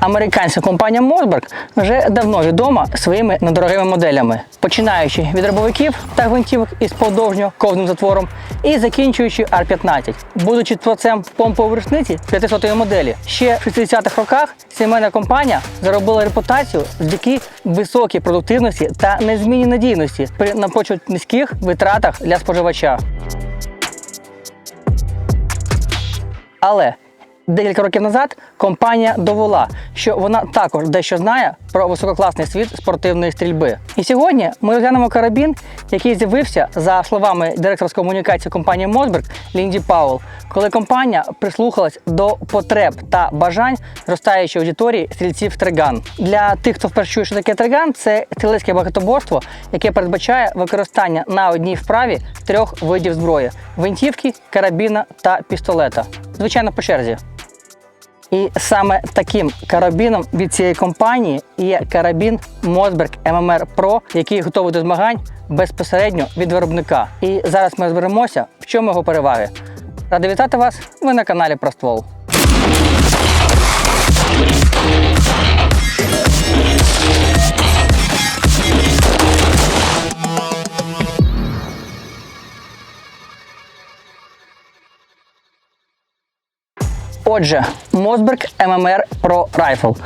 Американська компанія Мосберг вже давно відома своїми недорогими моделями, починаючи від дробовиків та гвинтівок із подовжньо ковним затвором і закінчуючи R-15. Будучи творцем помпової рушниці 500-ї моделі, ще в 60-х роках сімейна компанія заробила репутацію завдяки високій продуктивності та незмінній надійності при напрочуд низьких витратах для споживача. Але декілька років назад компанія довела, що вона також дещо знає про висококласний світ спортивної стрільби. І сьогодні ми розглянемо карабін, який з'явився за словами директора з комунікації компанії Мосберг Лінді Пауел, коли компанія прислухалась до потреб та бажань зростаючої аудиторії стрільців триган. Для тих, хто вперше чує, що таке триган, це стрілецьке багатоборство, яке передбачає використання на одній вправі трьох видів зброї: гвинтівки, карабіна та пістолета. Звичайно, по черзі. І саме таким карабіном від цієї компанії є карабін Mossberg MMR Pro, який готовий до змагань безпосередньо від виробника. І зараз ми розберемося, в чому його переваги. Ради вітати вас! Ви на каналі про Отже, Mossberg MMR Pro Rifle.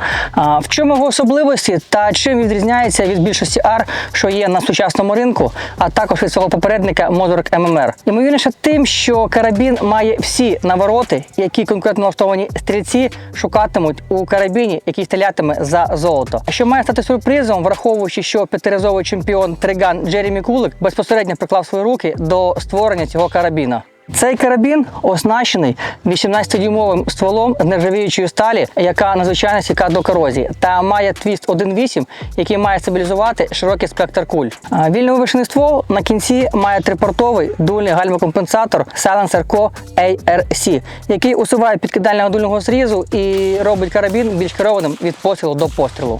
В чому його особливості та чим відрізняється від більшості R, що є на сучасному ринку, а також від свого попередника Mossberg MMR? Ймовірніше тим, що карабін має всі навороти, які конкретно налаштовані стрільці шукатимуть у карабіні, який стрілятиме за золото. А що має стати сюрпризом, враховуючи, що п'ятиразовий чемпіон Триган Джеремі Кулик безпосередньо приклав свої руки до створення цього карабіна. Цей карабін оснащений 18-дюймовим стволом з нержавіючої сталі, яка надзвичайно стійка до корозії, та має твіст 1.8, який має стабілізувати широкий спектр куль. Вільно вивішений ствол на кінці має трипортовий дульний гальмокомпенсатор Silencer Co ARC, який усуває підкидального дульного зрізу і робить карабін більш керованим від пострілу до пострілу.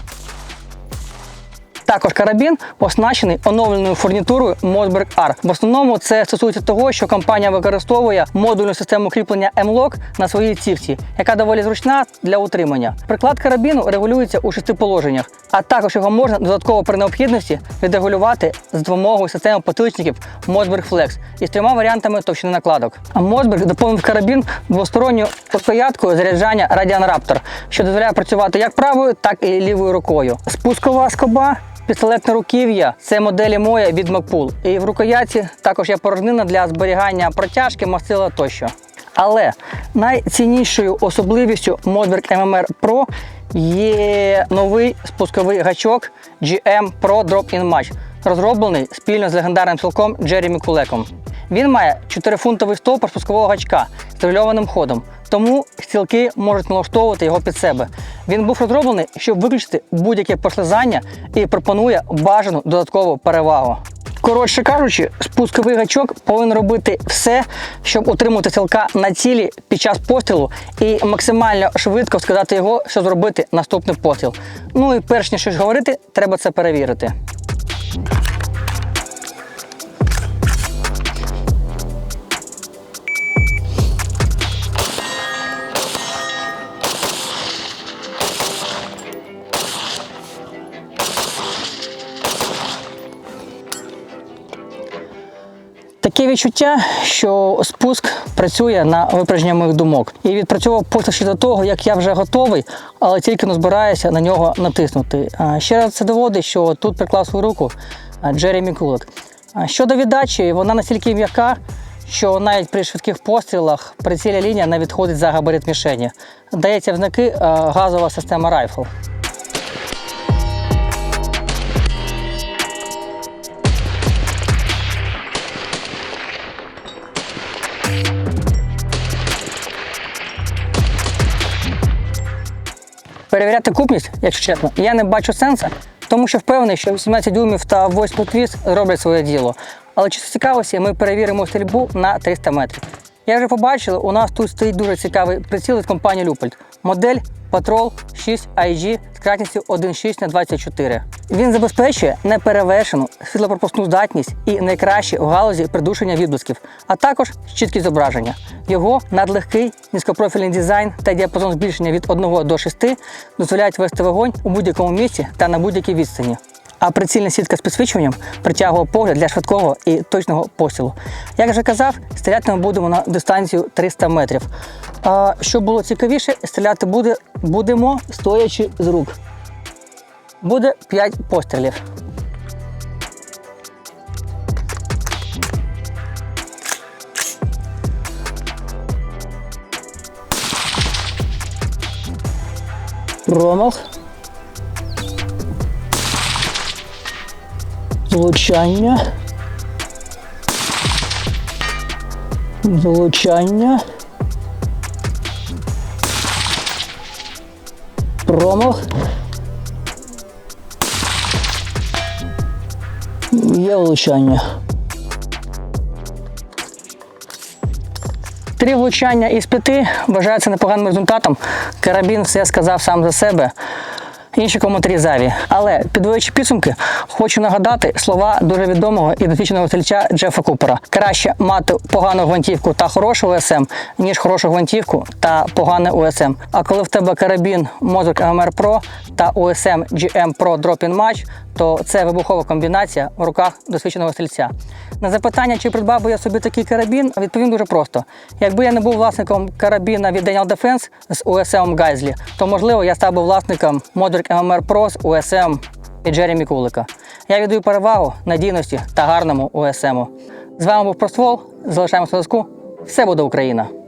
Також карабін оснащений оновленою фурнітурою Mossberg R. В основному це стосується того, що компанія використовує модульну систему кріплення M-Lock на своїй цівці, яка доволі зручна для утримання. Приклад карабіну регулюється у шести положеннях, а також його можна додатково при необхідності відрегулювати з допомогою системи потиличників Mossberg Flex із трьома варіантами товщини накладок. А Mossberg доповнив карабін двосторонньою рукояткою заряджання Radian Raptor, що дозволяє працювати як правою, так і лівою рукою. Спускова скоба Пістолетне руків'я це моделі моя від Макпул. І в рукоятці також є порожнина для зберігання протяжки, мастила тощо. Але найціннішою особливістю Modberg MMR Pro є новий спусковий гачок GM Pro Drop In Match, розроблений спільно з легендарним стрілком Джеремі Кулеком. Він має 4-фунтовий стовпор спускового гачка з регульованим ходом, тому стрілки можуть налаштовувати його під себе. Він був розроблений, щоб виключити будь-яке послизання і пропонує бажану додаткову перевагу. Коротше кажучи, спусковий гачок повинен робити все, щоб утримувати стрілка на цілі під час пострілу і максимально швидко сказати його, що зробити наступний постріл. Ну і перш ніж щось говорити, треба це перевірити. Таке відчуття, що спуск працює на випраження моїх думок. І відпрацьовував поки ще до того, як я вже готовий, але тільки не збираюся на нього натиснути. Ще раз це доводить, що тут приклав свою руку Джеремі Кулик. Щодо віддачі, вона настільки м'яка, що навіть при швидких пострілах прицільна лінія не відходить за габарит мішені. Дається в знаки газова система райфл. Перевіряти купність, якщо чесно, я не бачу сенсу, тому що впевнений, що 18 дюймів та 8 твіс роблять своє діло. Але чисто цікавості, ми перевіримо стрільбу на 300 метрів. Я вже побачив, у нас тут стоїть дуже цікавий приціл від компанії Люпольд. Модель Patrol 6 IG з кратністю 1.6 на 24. Він забезпечує неперевершену світлопропускну здатність і найкраще у галузі придушення відблисків, а також чіткість зображення. Його надлегкий низькопрофільний дизайн та діапазон збільшення від 1 до 6 дозволяють вести вогонь у будь-якому місці та на будь-якій відстані. А прицільна сітка з підсвічуванням притягує погляд для швидкого і точного пострілу. Як вже казав, стріляти ми будемо на дистанцію 300 метрів. А щоб було цікавіше, стріляти буде, будемо стоячи з рук. Буде 5 пострілів. Промах. Влучання. Влучання. Промах. Є влучання. Три влучання із п'яти вважається непоганим результатом. Карабін все сказав сам за себе. Інші коментарі зайві. Але підводячи підсумки, хочу нагадати слова дуже відомого і досвідченого стрільця Джефа Купера. Краще мати погану гвинтівку та хорошу УСМ, ніж хорошу гвинтівку та погане УСМ. А коли в тебе карабін Mozart MR Pro та USM GM Pro Drop-in Match, то це вибухова комбінація в руках досвідченого стрільця. На запитання, чи придбав би я собі такий карабін, відповім дуже просто. Якби я не був власником карабіна від Daniel Defense з USM Geisley, то можливо я став би власником Modric MMR Pro з USM і Джеремі Кулика. Я віддаю перевагу надійності та гарному USM. З вами був Проствол. Залишаємося зв'язку. Все буде Україна!